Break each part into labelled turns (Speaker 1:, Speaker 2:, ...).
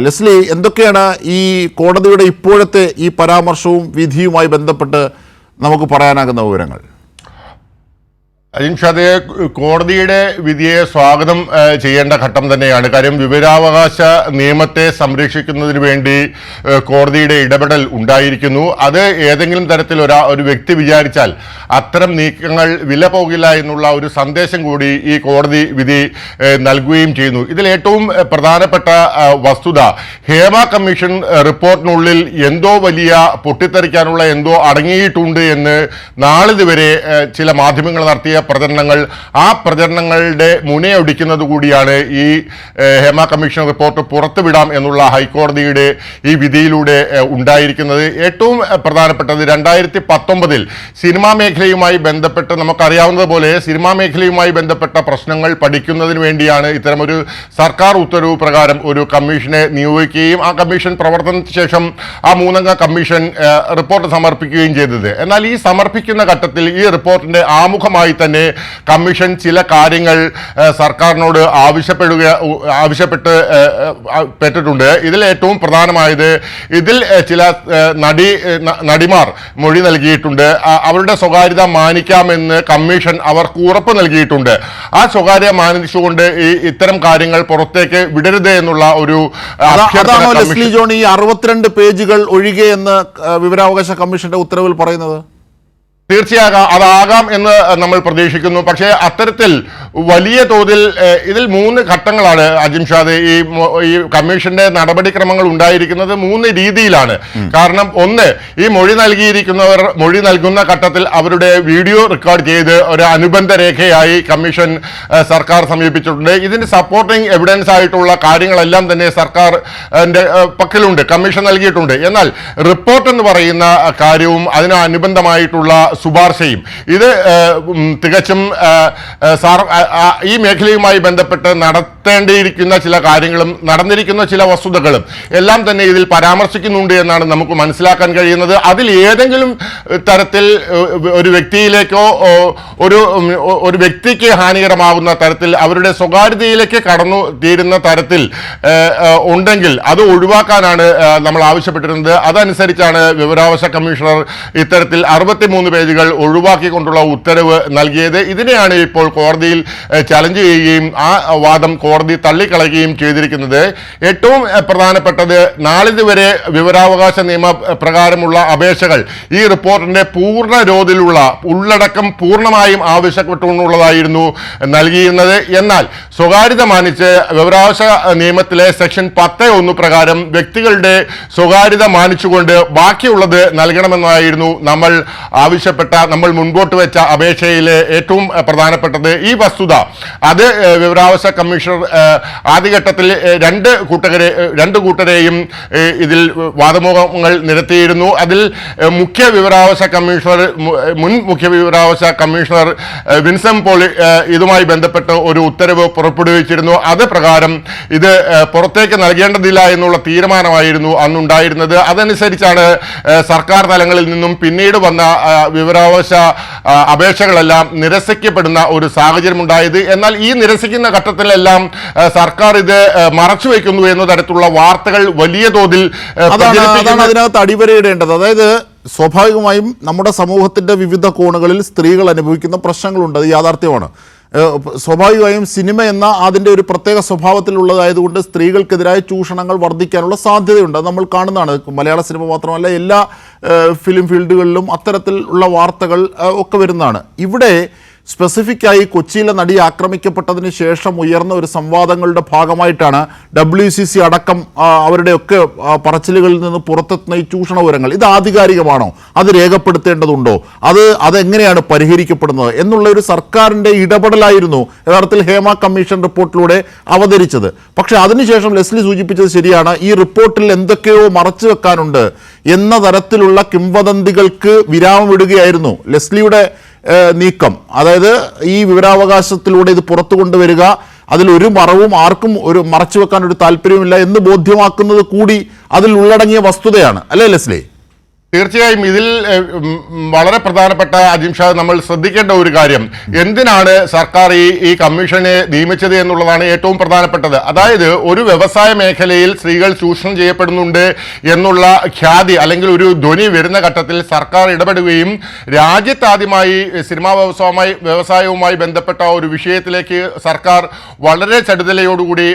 Speaker 1: Leslie എന്തൊക്കെയാണ് ഈ കോടതിയുടെ ഇപ്പോഴത്തെ ഈ പരാമർശവും വിധിയുമായി ബന്ധപ്പെട്ട് നമുക്ക് പറയാനാകുന്ന വിവരങ്ങൾ?
Speaker 2: അജിൻഷാദെ കോടതിയുടെ വിധിയെ സ്വാഗതം ചെയ്യേണ്ട ഘട്ടം തന്നെയാണ്. കാര്യം വിവരാവകാശ നിയമത്തെ സംരക്ഷിക്കുന്നതിന് വേണ്ടി കോടതിയുടെ ഇടപെടൽ ഉണ്ടായിരിക്കുന്നു. അത് ഏതെങ്കിലും തരത്തിൽ ഒരാ ഒരു വ്യക്തി വിചാരിച്ചാൽ അത്തരം നീക്കങ്ങൾ വില പോകില്ല എന്നുള്ള ഒരു സന്ദേശം കൂടി ഈ കോടതി വിധി നൽകുകയും ചെയ്യുന്നു. ഇതിൽ ഏറ്റവും പ്രധാനപ്പെട്ട വസ്തുത ഹേമ കമ്മീഷൻ റിപ്പോർട്ടിനുള്ളിൽ എന്തോ വലിയ പൊട്ടിത്തെറിക്കാനുള്ള എന്തോ അടങ്ങിയിട്ടുണ്ട് എന്ന് നാളിതുവരെ ചില മാധ്യമങ്ങൾ നടത്തിയ പ്രചരണങ്ങൾ ആ പ്രചരണങ്ങളുടെ മുനയൊടിക്കുന്നത് കൂടിയാണ് ഈ ഹേമ കമ്മീഷൻ റിപ്പോർട്ട് പുറത്തുവിടാം എന്നുള്ള ഹൈക്കോടതിയുടെ ഈ വിധിയിലൂടെ ഉണ്ടായിരിക്കുന്നത്. ഏറ്റവും പ്രധാനപ്പെട്ടത് രണ്ടായിരത്തി പത്തൊമ്പതിൽ സിനിമാ മേഖലയുമായി ബന്ധപ്പെട്ട് നമുക്കറിയാവുന്നതുപോലെ സിനിമാ മേഖലയുമായി ബന്ധപ്പെട്ട പ്രശ്നങ്ങൾ പഠിക്കുന്നതിന് വേണ്ടിയാണ് ഇത്തരമൊരു സർക്കാർ ഉത്തരവ് പ്രകാരം ഒരു കമ്മീഷനെ നിയോഗിക്കുകയും ആ കമ്മീഷൻ പ്രവർത്തനത്തിന് ശേഷം ആ മൂന്നംഗ കമ്മീഷൻ റിപ്പോർട്ട് സമർപ്പിക്കുകയും ചെയ്തത്. എന്നാൽ ഈ സമർപ്പിക്കുന്ന ഘട്ടത്തിൽ ഈ റിപ്പോർട്ടിന്റെ ആമുഖമായി തന്നെ കമ്മീഷൻ ചില കാര്യങ്ങൾ സർക്കാരിനോട് ആവശ്യപ്പെടുക ആവശ്യപ്പെട്ട് പെട്ടിട്ടുണ്ട്. ഇതിൽ ഏറ്റവും പ്രധാനമായത് ഇതിൽ ചില നടി നടിമാർ മൊഴി നൽകിയിട്ടുണ്ട്. അവരുടെ സ്വകാര്യത മാനിക്കാമെന്ന് കമ്മീഷൻ അവർക്ക് ഉറപ്പ് നൽകിയിട്ടുണ്ട്. ആ സ്വകാര്യ മാനിച്ചുകൊണ്ട് ഈ ഇത്തരം കാര്യങ്ങൾ പുറത്തേക്ക് വിടരുത് എന്നുള്ള ഒരു
Speaker 1: ലെസ്ലി ജോൺ ഈ അറുപത്തിരണ്ട് പേജുകൾ ഒഴികെ എന്ന് വിവരാവകാശ കമ്മീഷന്റെ ഉത്തരവിൽ പറയുന്നത്?
Speaker 2: തീർച്ചയാകാം അതാകാം എന്ന് നമ്മൾ പ്രതീക്ഷിക്കുന്നു. പക്ഷേ അത്തരത്തിൽ വലിയ തോതിൽ ഇതിൽ മൂന്ന് ഘട്ടങ്ങളാണ് അജിംഷാദ് ഈ ഈ കമ്മീഷന്റെ നടപടിക്രമങ്ങൾ ഉണ്ടായിരിക്കുന്നത് മൂന്ന് രീതിയിലാണ്. കാരണം ഒന്ന് ഈ മൊഴി നൽകിയിരിക്കുന്നവർ മൊഴി നൽകുന്ന ഘട്ടത്തിൽ അവരുടെ വീഡിയോ റെക്കോർഡ് ചെയ്ത് ഒരു അനുബന്ധ രേഖയായി കമ്മീഷൻ സർക്കാർ സമീപിച്ചിട്ടുണ്ട്. ഇതിന് സപ്പോർട്ടിംഗ് എവിഡൻസ് ആയിട്ടുള്ള കാര്യങ്ങളെല്ലാം തന്നെ സർക്കാർ പക്കലുണ്ട്. കമ്മീഷൻ നൽകിയിട്ടുണ്ട്. എന്നാൽ റിപ്പോർട്ട് എന്ന് പറയുന്ന കാര്യവും അതിന് അനുബന്ധമായിട്ടുള്ള ശുപാർശയും. ഇത് തികച്ചും സാർ ഈ മേഖലയുമായി ബന്ധപ്പെട്ട് നടത്തേണ്ടിയിരിക്കുന്ന ചില കാര്യങ്ങളും നടന്നിരിക്കുന്ന ചില വസ്തുതകളും എല്ലാം തന്നെ ഇതിൽ പരാമർശിക്കുന്നുണ്ട് എന്നാണ് നമുക്ക് മനസ്സിലാക്കാൻ കഴിയുന്നത്. അതിൽ ഏതെങ്കിലും തരത്തിൽ ഒരു വ്യക്തിയിലേക്കോ ഒരു ഒരു വ്യക്തിക്ക് ഹാനികരമാകുന്ന തരത്തിൽ അവരുടെ സ്വകാര്യതയിലേക്ക് കടന്നു തീരുന്ന തരത്തിൽ ഉണ്ടെങ്കിൽ അത് ഒഴിവാക്കാനാണ് നമ്മൾ ആവശ്യപ്പെട്ടിരുന്നത്. അതനുസരിച്ചാണ് വിവരാവകാശ കമ്മീഷണർ ഇത്തരത്തിൽ അറുപത്തിമൂന്ന് പേജുകൾ ഒഴിവാക്കിക്കൊണ്ടുള്ള ഉത്തരവ് നൽകിയത് ഇതിനെയാണ് ഇപ്പോൾ കോടതിയിൽ ചലഞ്ച് ചെയ്യുകയും ആ വാദം കോടതി തള്ളിക്കളയുകയും ചെയ്തിരിക്കുന്നത്. ഏറ്റവും പ്രധാനപ്പെട്ടത് നാളിതുവരെ വിവരാവകാശ നിയമ ഏഹ്, പ്രകാരമുള്ള അപേക്ഷകൾ ഈ റിപ്പോർട്ടിന്റെ പൂർണ രോതിലുള്ള ഉള്ളടക്കം പൂർണമായും ആവശ്യപ്പെട്ടുകൊണ്ടുള്ളതായിരുന്നു നൽകിയിരുന്നത്. എന്നാൽ സ്വകാര്യത മാനിച്ച് വിവരാവകാശ നിയമത്തിലെ സെക്ഷൻ പത്ത് ഒന്ന് പ്രകാരം വ്യക്തികളുടെ സ്വകാര്യത മാനിച്ചുകൊണ്ട് ബാക്കിയുള്ളത് നൽകണമെന്നായിരുന്നു നമ്മൾ ആവശ്യപ്പെട്ട നമ്മൾ മുൻപോട്ട് വെച്ച അപേക്ഷയിലെ ഏറ്റവും പ്രധാനപ്പെട്ടത് ഈ വസ്തുത. അത് വിവരാവകാശ കമ്മീഷണർ ആദ്യഘട്ടത്തിൽ രണ്ട് കൂട്ടരെ രണ്ട് കൂട്ടരെയും ഇതിൽ വാദമുഖങ്ങൾ നിരത്തിയിരുന്നു. അതിൽ മുഖ്യ വിവരാവകാശ കമ്മീഷണർ മുൻ മുഖ്യ വിവരാവകാശ കമ്മീഷണർ വിൻസം പോളി ഇതുമായി ബന്ധപ്പെട്ട് ഒരു ഉത്തരവ് പുറപ്പെടുവിച്ചിരുന്നു. അത് പ്രകാരം ഇത് പുറത്തേക്ക് നൽകേണ്ടതില്ല എന്നുള്ള തീരുമാനമായിരുന്നു അന്നുണ്ടായിരുന്നത്. അതനുസരിച്ചാണ് സർക്കാർ തലങ്ങളിൽ നിന്നും പിന്നീട് വന്ന വിവരാവകാശ അപേക്ഷകളെല്ലാം നിരസിക്കപ്പെടുന്ന ഒരു സാഹചര്യം ഉണ്ടായത് എന്നാൽ ഈ നിരസിക്കുന്ന ഘട്ടത്തിലെല്ലാം സർക്കാർ ഇത് മറച്ചുവെക്കുന്നു എന്ന തരത്തിലുള്ള വാർത്തകൾ വലിയ തോതിൽ
Speaker 1: അതാണ് അതിനകത്ത് അടിവരയിടേണ്ടത്. അതായത് സ്വാഭാവികമായും നമ്മുടെ സമൂഹത്തിന്റെ വിവിധ കോണുകളിൽ സ്ത്രീകൾ അനുഭവിക്കുന്ന പ്രശ്നങ്ങളുണ്ട്. അത് യാഥാർത്ഥ്യമാണ്. സ്വാഭാവികമായും സിനിമ എന്ന അതിന്റെ ഒരു പ്രത്യേക സ്വഭാവത്തിലുള്ളതായതുകൊണ്ട് സ്ത്രീകൾക്കെതിരായ ചൂഷണങ്ങൾ വർദ്ധിക്കാനുള്ള സാധ്യതയുണ്ട്. അത് നമ്മൾ കാണുന്നതാണ്. മലയാള സിനിമ മാത്രമല്ല എല്ലാ ഫിലിം ഫീൽഡുകളിലും അത്തരത്തിലുള്ള വാർത്തകൾ ഒക്കെ വരുന്നതാണ്. ഇവിടെ സ്പെസിഫിക് ആയി കൊച്ചിയിലെ നടി ആക്രമിക്കപ്പെട്ടതിന് ശേഷം ഉയർന്ന ഒരു സംവാദങ്ങളുടെ ഭാഗമായിട്ടാണ് ഡബ്ല്യു സി സി അടക്കം അവരുടെയൊക്കെ പറച്ചിലുകളിൽ നിന്ന് പുറത്തെത്തുന്ന ഈ ചൂഷണ വിവരങ്ങൾ ഇത് ആധികാരികമാണോ? അത് രേഖപ്പെടുത്തേണ്ടതുണ്ടോ? അത് അതെങ്ങനെയാണ് പരിഹരിക്കപ്പെടുന്നത്? എന്നുള്ള ഒരു സർക്കാരിന്റെ ഇടപെടലായിരുന്നു യഥാർത്ഥത്തിൽ ഹേമ കമ്മീഷൻ റിപ്പോർട്ടിലൂടെ അവതരിച്ചത്. പക്ഷേ അതിനുശേഷം ലെസ്ലി സൂചിപ്പിച്ചത് ശരിയാണ്. ഈ റിപ്പോർട്ടിൽ എന്തൊക്കെയോ മറച്ചു വെക്കാനുണ്ട്. എന്ന തരത്തിലുള്ള കിംവദന്തികൾക്ക് വിരാമമിടുകയായിരുന്നു ലെസ്ലിയുടെ നീക്കം. അതായത് ഈ വിവരാവകാശത്തിലൂടെ ഇത് പുറത്തു കൊണ്ടുവരിക ഒരു മറവും ആർക്കും ഒരു മറച്ചു വെക്കാൻ ഒരു താല്പര്യമില്ല എന്ന് ബോധ്യമാക്കുന്നത് കൂടി അതിൽ ഉള്ളടങ്ങിയ വസ്തുതയാണ്. അല്ലേ ലെസ്ലി?
Speaker 2: തീർച്ചയായും ഇതിൽ വളരെ പ്രധാനപ്പെട്ട അജിംഷാ നമ്മൾ ശ്രദ്ധിക്കേണ്ട ഒരു കാര്യം. എന്തിനാണ് സർക്കാർ ഈ ഈ കമ്മീഷനെ നിയമിച്ചത് എന്നുള്ളതാണ് ഏറ്റവും പ്രധാനപ്പെട്ടത്. അതായത് ഒരു വ്യവസായ മേഖലയിൽ സ്ത്രീകൾ ചൂഷണം ചെയ്യപ്പെടുന്നുണ്ട് എന്നുള്ള ഖ്യാതി അല്ലെങ്കിൽ ഒരു ധ്വനി വരുന്ന ഘട്ടത്തിൽ സർക്കാർ ഇടപെടുകയും രാജ്യത്താദ്യമായി സിനിമാ വ്യവസായവുമായി വ്യവസായവുമായി ബന്ധപ്പെട്ട ഒരു വിഷയത്തിലേക്ക് സർക്കാർ വളരെ ചടുതലയോടുകൂടി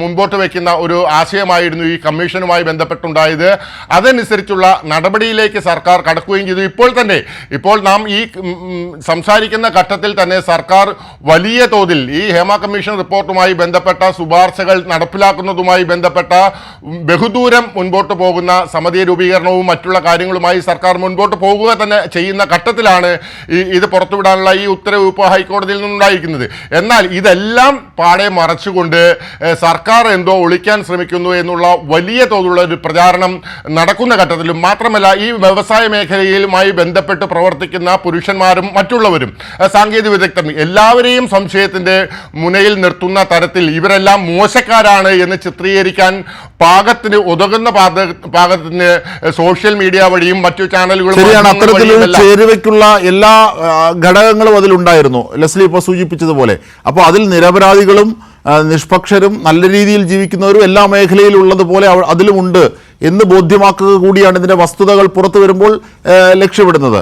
Speaker 2: മുമ്പോട്ട് വയ്ക്കുന്ന ഒരു ആശയമായിരുന്നു ഈ കമ്മീഷനുമായി ബന്ധപ്പെട്ടുണ്ടായത്. അതനുസരിച്ചുള്ള നടപടിയിലേക്ക് സർക്കാർ കടക്കുകയും ചെയ്തു. ഇപ്പോൾ തന്നെ ഇപ്പോൾ നാം ഈ സംസാരിക്കുന്ന ഘട്ടത്തിൽ തന്നെ സർക്കാർ വലിയ തോതിൽ ഈ ഹേമ കമ്മീഷൻ റിപ്പോർട്ടുമായി ബന്ധപ്പെട്ട ശുപാർശകൾ നടപ്പിലാക്കുന്നതുമായി ബന്ധപ്പെട്ട ബഹുദൂരം മുൻപോട്ട് പോകുന്ന സമിതി രൂപീകരണവും മറ്റുള്ള കാര്യങ്ങളുമായി സർക്കാർ മുൻപോട്ട് പോകുക തന്നെ ചെയ്യുന്ന ഘട്ടത്തിലാണ് ഈ ഇത് പുറത്തുവിടാനുള്ള ഈ ഉത്തരവ് ഇപ്പോൾ ഹൈക്കോടതിയിൽ നിന്നുണ്ടായിരിക്കുന്നത്. എന്നാൽ ഇതെല്ലാം പാടെ മറച്ചുകൊണ്ട് സർക്കാർ എന്തോ ഒളിക്കാൻ ശ്രമിക്കുന്നു എന്നുള്ള വലിയ തോതിലുള്ള ഒരു പ്രചാരണം നടക്കുന്ന ഘട്ടത്തിലും മാത്രമല്ല ഈ വ്യവസായ മേഖലയിലുമായി ബന്ധപ്പെട്ട് പ്രവർത്തിക്കുന്ന പുരുഷന്മാരും മറ്റുള്ളവരും സാങ്കേതിക വിദഗ്ധരും എല്ലാവരെയും സംശയത്തിന്റെ മുനയിൽ നിർത്തുന്ന തരത്തിൽ ഇവരെല്ലാം മോശക്കാരാണ് എന്ന് ചിത്രീകരിക്കാൻ പാകത്തിന് ഉതകുന്ന പാക- പാകത്തിന് സോഷ്യൽ മീഡിയ വഴിയും മറ്റു ചാനലുകളും അത്തരത്തിലുള്ള
Speaker 1: ചേരുവയ്ക്കുള്ള എല്ലാ ഘടകങ്ങളും അതിലുണ്ടായിരുന്നു ലെസ്ലി ഇപ്പോൾ സൂചിപ്പിച്ചതുപോലെ. അപ്പോൾ അതിൽ നിരപരാധികളും നിഷ്പക്ഷരും നല്ല രീതിയിൽ ജീവിക്കുന്നവരും എല്ലാ മേഖലയിലുള്ളതുപോലെ അതിലുമുണ്ട് എന്ന് ബോധ്യമാക്കുക കൂടിയാണ് ഇതിന്റെ വസ്തുതകൾ പുറത്തു വരുമ്പോൾ ലക്ഷ്യമിടുന്നത്.